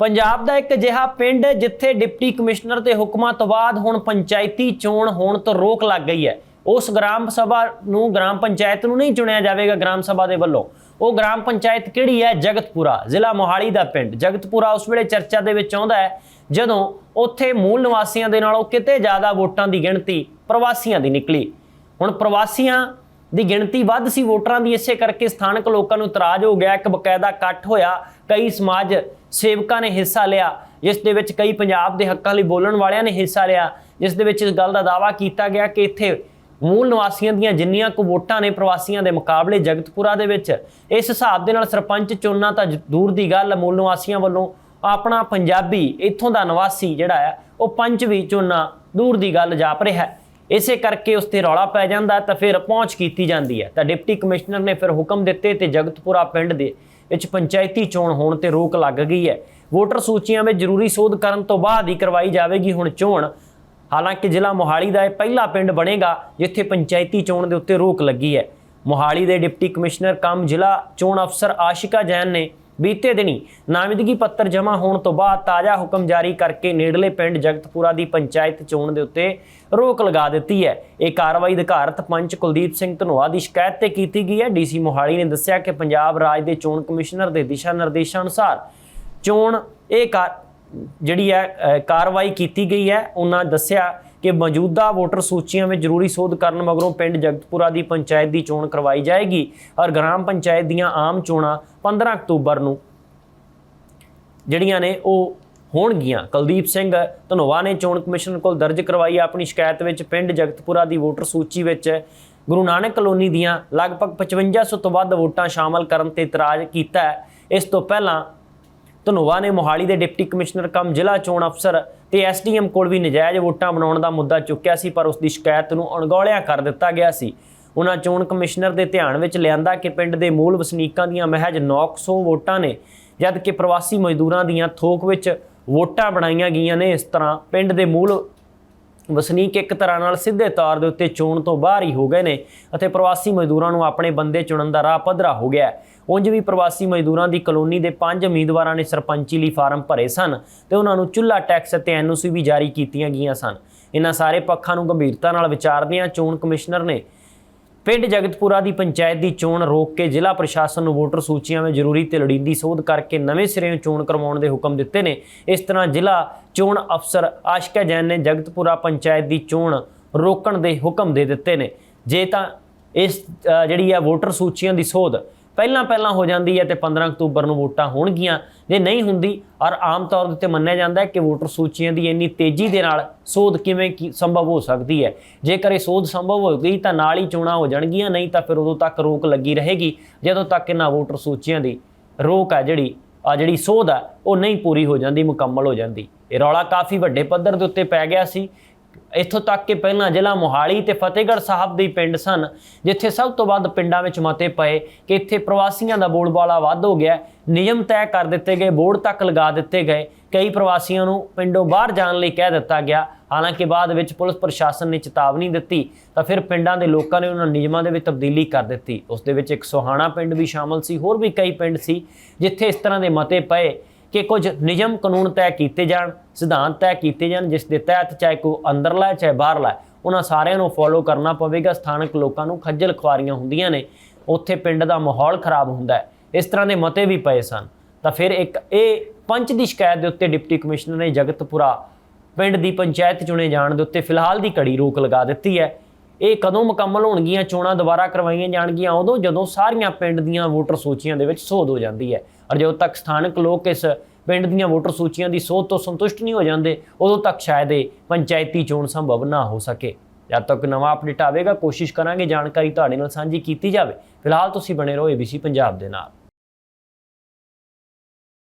ਪੰਜਾਬ ਦਾ ਇੱਕ ਅਜਿਹਾ ਪਿੰਡ ਜਿੱਥੇ ਡਿਪਟੀ ਕਮਿਸ਼ਨਰ ਦੇ ਹੁਕਮਾਂ ਤੋਂ ਬਾਅਦ ਹੁਣ ਪੰਚਾਇਤੀ ਚੋਣ ਹੋਣ ਤੋਂ ਰੋਕ ਲੱਗ ਗਈ ਹੈ। ਉਸ ਗ੍ਰਾਮ ਸਭਾ ਨੂੰ ਗ੍ਰਾਮ ਪੰਚਾਇਤ ਨੂੰ ਨਹੀਂ ਚੁਣਿਆ ਜਾਵੇਗਾ ਗ੍ਰਾਮ ਸਭਾ ਦੇ ਵੱਲੋਂ। ਉਹ ਗ੍ਰਾਮ ਪੰਚਾਇਤ ਕਿਹੜੀ ਹੈ? ਜਗਤਪੁਰਾ, ਜ਼ਿਲ੍ਹਾ ਮੋਹਾਲੀ ਦਾ ਪਿੰਡ। ਜਗਤਪੁਰਾ ਉਸ ਵੇਲੇ ਚਰਚਾ ਦੇ ਵਿੱਚ ਆਉਂਦਾ ਹੈ, ਜਦੋਂ ਉੱਥੇ ਮੂਲ ਨਿਵਾਸੀਆਂ ਦੇ ਨਾਲੋਂ ਕਿਤੇ ਜ਼ਿਆਦਾ ਵੋਟਾਂ ਦੀ ਗਿਣਤੀ ਪ੍ਰਵਾਸੀਆਂ ਦੀ ਨਿਕਲੀ। ਹੁਣ ਪ੍ਰਵਾਸੀਆਂ ਦੀ ਗਿਣਤੀ ਵੱਧ ਸੀ, ਵੋਟਰਾਂ ਦੀ ਇਸੇ ਕਰਕੇ ਸਥਾਨਕ ਲੋਕਾਂ ਨੂੰ ਇਤਰਾਜ਼ ਹੋ ਗਿਆ। ਇੱਕ ਬਕਾਇਦਾ ਇਕੱਠ ਹੋਇਆ। ਕਈ ਸਮਾਜ ਸੇਵਕਾਂ ਨੇ ਹਿੱਸਾ ਲਿਆ ਜਿਸ ਦੇ ਵਿੱਚ ਕਈ ਪੰਜਾਬ ਦੇ ਹੱਕਾਂ ਲਈ ਬੋਲਣ ਵਾਲਿਆਂ ਨੇ ਹਿੱਸਾ ਲਿਆ। ਜਿਸ ਦੇ ਵਿੱਚ ਇਸ ਗੱਲ ਦਾ ਦਾਅਵਾ ਕੀਤਾ ਗਿਆ ਕਿ ਇੱਥੇ ਮੂਲ ਨਿਵਾਸੀਆਂ ਦੀਆਂ ਜਿੰਨੀਆਂ ਕੁ ਵੋਟਾਂ ਨੇ ਪ੍ਰਵਾਸੀਆਂ ਦੇ ਮੁਕਾਬਲੇ ਜਗਤਪੁਰਾ ਦੇ ਵਿੱਚ ਇਸ ਹਿਸਾਬ ਦੇ ਨਾਲ ਸਰਪੰਚ ਚੁਣਨਾ ਤਾਂ ਜ- ਦੂਰ ਦੀ ਗੱਲ ਹੈ, ਮੂਲ ਨਿਵਾਸੀਆਂ ਵੱਲੋਂ ਆਪਣਾ ਪੰਜਾਬੀ ਇੱਥੋਂ ਦਾ ਨਿਵਾਸੀ ਜਿਹੜਾ ਹੈ ਉਹ ਪੰਚ ਵੀ ਚੁਣਨਾ ਦੂਰ ਦੀ ਗੱਲ ਜਾਪ ਰਿਹਾ। ਹੈ ਇਸੇ ਕਰਕੇ ਉਸ ਤੇ ਰੌਲਾ ਪੈ ਜਾਂਦਾ ਤਾਂ ਫਿਰ ਪਹੁੰਚ ਕੀਤੀ ਜਾਂਦੀ ਹੈ। ਤਾਂ ਡਿਪਟੀ ਕਮਿਸ਼ਨਰ ਨੇ ਫਿਰ ਹੁਕਮ ਦਿੱਤੇ ਤੇ ਜਗਤਪੁਰਾ ਪਿੰਡ ਦੇ ਵਿੱਚ ਪੰਚਾਇਤੀ ਚੋਣ ਹੋਣ ਤੇ ਰੋਕ ਲੱਗ ਗਈ ਹੈ। ਵੋਟਰ ਸੂਚੀਆਂ ਵਿੱਚ ਜ਼ਰੂਰੀ ਸੋਧ ਕਰਨ ਤੋਂ ਬਾਅਦ ਹੀ ਕਰਵਾਈ ਜਾਵੇਗੀ ਹੁਣ ਚੋਣ। ਹਾਲਾਂਕਿ ਜ਼ਿਲ੍ਹਾ ਮੋਹਾਲੀ ਦਾ ਇਹ ਪਹਿਲਾ ਪਿੰਡ ਬਣੇਗਾ, ਜਿੱਥੇ ਪੰਚਾਇਤੀ ਚੋਣ ਦੇ ਉੱਤੇ ਰੋਕ ਲੱਗੀ ਹੈ। ਮੋਹਾਲੀ ਦੇ ਡਿਪਟੀ ਕਮਿਸ਼ਨਰ ਕਮ ਜ਼ਿਲ੍ਹਾ ਚੋਣ ਅਫਸਰ ਆਸ਼ਿਕਾ ਜੈਨ ਨੇ ਬੀਤੇ ਦਿਨੀ ਨਾਮਜ਼ਦਗੀ ਪੱਤਰ ਜਮ੍ਹਾਂ ਹੋਣ ਤੋਂ ਬਾਅਦ ਤਾਜ਼ਾ ਹੁਕਮ ਜਾਰੀ ਕਰਕੇ ਨੇੜਲੇ ਪਿੰਡ ਜਗਤਪੁਰਾ ਦੀ ਪੰਚਾਇਤ ਚੋਣ ਦੇ ਉੱਤੇ ਰੋਕ ਲਗਾ ਦਿੱਤੀ ਹੈ। ਇਹ ਕਾਰਵਾਈ ਅਧਿਕਾਰਤ ਪੰਚ ਕੁਲਦੀਪ ਸਿੰਘ ਧਨੋਆ ਦੀ ਸ਼ਿਕਾਇਤ ਤੇ ਕੀਤੀ ਗਈ ਹੈ। ਡੀਸੀ ਮੋਹਾਲੀ ਨੇ ਦੱਸਿਆ ਕਿ ਪੰਜਾਬ ਰਾਜ ਦੇ ਚੋਣ ਕਮਿਸ਼ਨਰ ਦੇ ਦਿਸ਼ਾ ਨਿਰਦੇਸ਼ਾਂ ਅਨੁਸਾਰ ਚੋਣ ਇਹ ਕਾ- ਜਿਹੜੀ ਹੈ ਕਾਰਵਾਈ ਕੀਤੀ ਗਈ ਹੈ। ਉਹਨਾਂ ਦੱਸਿਆ ਕਿ ਮੌਜੂਦਾ ਵੋਟਰ ਸੂਚੀਆਂ ਵਿੱਚ ਜ਼ਰੂਰੀ ਸੋਧ ਕਰਨ ਮਗਰੋਂ ਪਿੰਡ ਜਗਤਪੁਰਾ ਦੀ ਪੰਚਾਇਤ ਦੀ ਚੋਣ ਕਰਵਾਈ ਜਾਏਗੀ। ਔਰ ਗ੍ਰਾਮ ਪੰਚਾਇਤ ਦੀਆਂ ਆਮ ਚੋਣਾਂ 15 ਅਕਤੂਬਰ ਨੂੰ ਜਿਹੜੀਆਂ ਨੇ ਉਹ ਹੋਣਗੀਆਂ। ਕੁਲਦੀਪ ਸਿੰਘ ਧਨੋਵਾ ਨੇ ਚੋਣ ਕਮਿਸ਼ਨ ਕੋਲ ਦਰਜ ਕਰਵਾਈ। ਆਪਣੀ ਸ਼ਿਕਾਇਤ ਵਿੱਚ ਪਿੰਡ ਜਗਤਪੁਰਾ ਦੀ ਵੋਟਰ ਸੂਚੀ ਵਿੱਚ ਗੁਰੂ ਨਾਨਕ ਕਲੋਨੀ ਦੀਆਂ ਲਗਭਗ 5500 ਤੋਂ ਵੱਧ ਵੋਟਾਂ ਸ਼ਾਮਲ ਕਰਨ ਤੇ ਇਤਰਾਜ਼ ਕੀਤਾ ਇਸ ਤੋਂ ਪਹਿਲਾਂ ਧਨੋਆ ਨੇ ਮੋਹਾਲੀ ਦੇ ਡਿਪਟੀ ਕਮਿਸ਼ਨਰ ਕਮ ਜ਼ਿਲ੍ਹਾ ਚੋਣ ਅਫਸਰ ਤੇ ਐਸਡੀਐਮ ਕੋਲ ਵੀ ਨਜਾਇਜ਼ ਵੋਟਾਂ ਬਣਾਉਣ ਦਾ ਮੁੱਦਾ ਚੁੱਕਿਆ ਸੀ, ਪਰ ਉਸ ਦੀ ਸ਼ਿਕਾਇਤ ਨੂੰ ਅਣਗੌਲਿਆ ਕਰ ਦਿੱਤਾ ਗਿਆ ਸੀ। ਉਹਨਾਂ ਚੋਣ ਕਮਿਸ਼ਨਰ ਦੇ ਧਿਆਨ ਵਿੱਚ ਲਿਆਂਦਾ ਕਿ ਪਿੰਡ ਦੇ ਮੂਲ ਵਸਨੀਕਾਂ ਦੀਆਂ ਮਹਿਜ 900 ਵੋਟਾਂ ਨੇ ਜਦ ਕਿ ਪ੍ਰਵਾਸੀ ਮਜ਼ਦੂਰਾਂ ਦੀਆਂ ਥੋਕ ਵਿੱਚ ਵੋਟਾਂ ਬਣਾਈਆਂ ਗਈਆਂ ਨੇ। ਇਸ ਤਰ੍ਹਾਂ ਪਿੰਡ ਦੇ ਮੂਲ ਵਸਨੀਕ ਇੱਕ ਤਰ੍ਹਾਂ ਨਾਲ ਸਿੱਧੇ ਤੌਰ ਦੇ ਉੱਤੇ ਚੋਣ ਤੋਂ ਬਾਹਰ ਹੀ ਹੋ ਗਏ ਨੇ ਅਤੇ ਪ੍ਰਵਾਸੀ ਮਜ਼ਦੂਰਾਂ ਨੂੰ ਆਪਣੇ ਬੰਦੇ ਚੁਣਨ ਦਾ ਰਾਹ ਪੱਧਰਾ ਹੋ ਗਿਆ ਹੈ। ਉਂਝ ਵੀ ਪ੍ਰਵਾਸੀ ਮਜ਼ਦੂਰਾਂ ਦੀ ਕਲੋਨੀ ਦੇ ਪੰਜ ਉਮੀਦਵਾਰਾਂ ਨੇ ਸਰਪੰਚੀ ਲਈ ਫਾਰਮ ਭਰੇ ਸਨ ਤੇ ਉਹਨਾਂ ਨੂੰ ਚੁੱਲਾ ਟੈਕਸ ਅਤੇ ਐਨਓਸੀ ਵੀ ਜਾਰੀ ਕੀਤੀਆਂ ਗਈਆਂ ਸਨ ਇਹਨਾਂ ਸਾਰੇ ਪੱਖਾਂ ਨੂੰ ਗੰਭੀਰਤਾ ਨਾਲ ਵਿਚਾਰਦਿਆਂ ਚੋਣ ਕਮਿਸ਼ਨਰ ਨੇ ਪਿੰਡ ਜਗਤਪੁਰਾ ਦੀ ਪੰਚਾਇਤ ਦੀ ਚੋਣ ਰੋਕ ਕੇ ਜ਼ਿਲ੍ਹਾ ਪ੍ਰਸ਼ਾਸਨ ਨੂੰ ਵੋਟਰ ਸੂਚੀਆਂ ਵਿੱਚ ਜ਼ਰੂਰੀ ਤੇ ਲੋੜੀਂਦੀ ਸੋਧ ਕਰਕੇ ਨਵੇਂ ਸਿਰੇ ਚੋਣ ਕਰਵਾਉਣ ਦੇ ਹੁਕਮ ਦਿੱਤੇ ਨੇ। ਇਸ ਤਰ੍ਹਾਂ ਜ਼ਿਲ੍ਹਾ ਚੋਣ ਅਫਸਰ ਆਸ਼ਕਾ ਜੈਨ ਨੇ ਜਗਤਪੁਰਾ ਪੰਚਾਇਤ ਦੀ ਚੋਣ ਰੋਕਣ ਦੇ ਹੁਕਮ ਦੇ ਦਿੱਤੇ ਨੇ। ਜੇ ਤਾਂ ਇਸ ਜਿਹੜੀ ਆ ਵੋਟਰ ਸੂਚੀਆਂ ਦੀ ਸੋਧ ਪਹਿਲਾਂ ਪਹਿਲਾਂ ਹੋ ਜਾਂਦੀ ਹੈ ਤੇ 15 ਅਕਤੂਬਰ ਨੂੰ ਵੋਟਾਂ ਹੋਣਗੀਆਂ। ਜੇ ਨਹੀਂ ਹੁੰਦੀ, ਔਰ ਆਮ ਤੌਰ ਦੇ ਉੱਤੇ ਮੰਨਿਆ ਜਾਂਦਾ ਹੈ ਕਿ ਵੋਟਰ ਸੂਚੀਆਂ ਦੀ ਇੰਨੀ ਤੇਜ਼ੀ ਦੇ ਨਾਲ ਸੋਧ ਕਿਵੇਂ ਕੀ ਸੰਭਵ ਹੋ ਸਕਦੀ ਹੈ। ਜੇਕਰ ਇਹ ਸੋਧ ਸੰਭਵ ਹੋ ਗਈ, ਤਾਂ ਨਾਲ ਹੀ ਚੋਣਾਂ ਹੋ ਜਾਣਗੀਆਂ, ਨਹੀਂ ਤਾਂ ਫਿਰ ਉਦੋਂ ਤੱਕ ਰੋਕ ਲੱਗੀ ਰਹੇਗੀ। ਜਦੋਂ ਤੱਕ ਇਹਨਾਂ ਵੋਟਰ ਸੂਚੀਆਂ ਦੀ ਰੋਕ ਹੈ ਜਿਹੜੀ, ਆ ਜਿਹੜੀ ਸੋਧ ਆ, ਉਹ ਨਹੀਂ ਪੂਰੀ ਹੋ ਜਾਂਦੀ, ਮੁਕੰਮਲ ਹੋ ਜਾਂਦੀ। ਇਹ ਰੌਲਾ ਕਾਫੀ ਵੱਡੇ ਪੱਧਰ ਦੇ ਉੱਤੇ ਪੈ ਗਿਆ ਸੀ। ਇੱਥੋਂ ਤੱਕ ਕਿ ਪਹਿਲਾਂ ਜ਼ਿਲ੍ਹਾ ਮੋਹਾਲੀ ਤੇ ਫਤਿਹਗੜ੍ਹ ਸਾਹਿਬ ਦੇ ਪਿੰਡ ਸਨ, ਜਿੱਥੇ ਸਭ ਤੋਂ ਵੱਧ ਪਿੰਡਾਂ ਵਿੱਚ ਮਤੇ ਪਏ ਕਿ ਇੱਥੇ ਪ੍ਰਵਾਸੀਆਂ ਦਾ ਬੋਲਬਾਲਾ ਵੱਧ ਹੋ ਗਿਆ। ਨਿਯਮ ਤੈਅ ਕਰ ਦਿੱਤੇ ਗਏ, ਬੋਰਡ ਤੱਕ ਲਗਾ ਦਿੱਤੇ ਗਏ। ਕਈ ਪ੍ਰਵਾਸੀਆਂ ਨੂੰ ਪਿੰਡੋਂ ਬਾਹਰ ਜਾਣ ਲਈ ਕਹਿ ਦਿੱਤਾ ਗਿਆ। ਹਾਲਾਂਕਿ ਬਾਅਦ ਵਿੱਚ ਪੁਲਿਸ ਪ੍ਰਸ਼ਾਸਨ ਨੇ ਚੇਤਾਵਨੀ ਦਿੱਤੀ, ਤਾਂ ਫਿਰ ਪਿੰਡਾਂ ਦੇ ਲੋਕਾਂ ਨੇ ਉਹਨਾਂ ਨਿਯਮਾਂ ਦੇ ਵਿੱਚ ਤਬਦੀਲੀ ਕਰ ਦਿੱਤੀ। ਉਸ ਦੇ ਵਿੱਚ ਇੱਕ ਸੋਹਾਣਾ ਪਿੰਡ ਵੀ ਸ਼ਾਮਲ ਸੀ, ਹੋਰ ਵੀ ਕਈ ਪਿੰਡ ਸੀ, ਜਿੱਥੇ ਇਸ ਤਰ੍ਹਾਂ ਦੇ ਮਤੇ ਪਏ ਕਿ ਕੁਝ ਨਿਯਮ ਕਾਨੂੰਨ ਤੈਅ ਕੀਤੇ ਜਾਣ ਸਿਧਾਂਤ ਤੈਅ ਕੀਤੇ ਜਾਣ ਜਿਸ ਦੇ ਤਹਿਤ ਚਾਹੇ ਕੋ ਅੰਦਰਲਾ ਹੈ, ਚਾਹੇ ਬਾਹਰਲਾ ਹੈ, ਉਹਨਾਂ ਸਾਰਿਆਂ ਨੂੰ ਫੋਲੋ ਕਰਨਾ ਪਵੇਗਾ। ਸਥਾਨਕ ਲੋਕਾਂ ਨੂੰ ਖੱਜਲ ਖੁਆਰੀਆਂ ਹੁੰਦੀਆਂ ਨੇ। ਉੱਥੇ ਪਿੰਡ ਦਾ ਮਾਹੌਲ ਖਰਾਬ ਹੁੰਦਾ ਹੈ। ਇਸ ਤਰ੍ਹਾਂ ਦੇ ਮਤੇ ਵੀ ਪਏ ਸਨ। ਤਾਂ ਫਿਰ ਇੱਕ ਇਹ ਪੰਚ ਦੀ ਸ਼ਿਕਾਇਤ ਦੇ ਉੱਤੇ ਡਿਪਟੀ ਕਮਿਸ਼ਨਰ ਨੇ ਜਗਤਪੁਰਾ ਪਿੰਡ ਦੀ ਪੰਚਾਇਤ ਚੁਣੇ ਜਾਣ ਦੇ ਉੱਤੇ ਫਿਲਹਾਲ ਦੀ ਘੜੀ ਰੋਕ ਲਗਾ ਦਿੱਤੀ ਹੈ। ਇਹ ਕਦੋਂ ਮੁਕੰਮਲ ਹੋਣਗੀਆਂ, ਚੋਣਾਂ ਦੁਬਾਰਾ ਕਰਵਾਈਆਂ ਜਾਣਗੀਆਂ, ਉਦੋਂ ਜਦੋਂ ਸਾਰੀਆਂ ਪਿੰਡ ਦੀਆਂ ਵੋਟਰ ਸੂਚੀਆਂ ਦੇ ਵਿੱਚ ਸੋਧ ਹੋ ਜਾਂਦੀ ਹੈ। ਔਰ ਜਦੋਂ ਤੱਕ ਸਥਾਨਕ ਲੋਕ ਇਸ ਪਿੰਡ ਦੀਆਂ ਵੋਟਰ ਸੂਚੀਆਂ ਦੀ ਸੋਧ ਤੋਂ ਸੰਤੁਸ਼ਟ ਨਹੀਂ ਹੋ ਜਾਂਦੇ, ਉਦੋਂ ਤੱਕ ਸ਼ਾਇਦ ਇਹ ਪੰਚਾਇਤੀ ਚੋਣ ਸੰਭਵ ਨਾ ਹੋ ਸਕੇ। ਜਦ ਤੱਕ ਨਵਾਂ ਅਪਡੇਟ ਆਵੇਗਾ, ਕੋਸ਼ਿਸ਼ ਕਰਾਂਗੇ ਜਾਣਕਾਰੀ ਤੁਹਾਡੇ ਨਾਲ ਸਾਂਝੀ ਕੀਤੀ ਜਾਵੇ। ਫਿਲਹਾਲ ਤੁਸੀਂ ਬਣੇ ਰਹੋ ABC ਪੰਜਾਬ ਦੇ ਨਾਲ।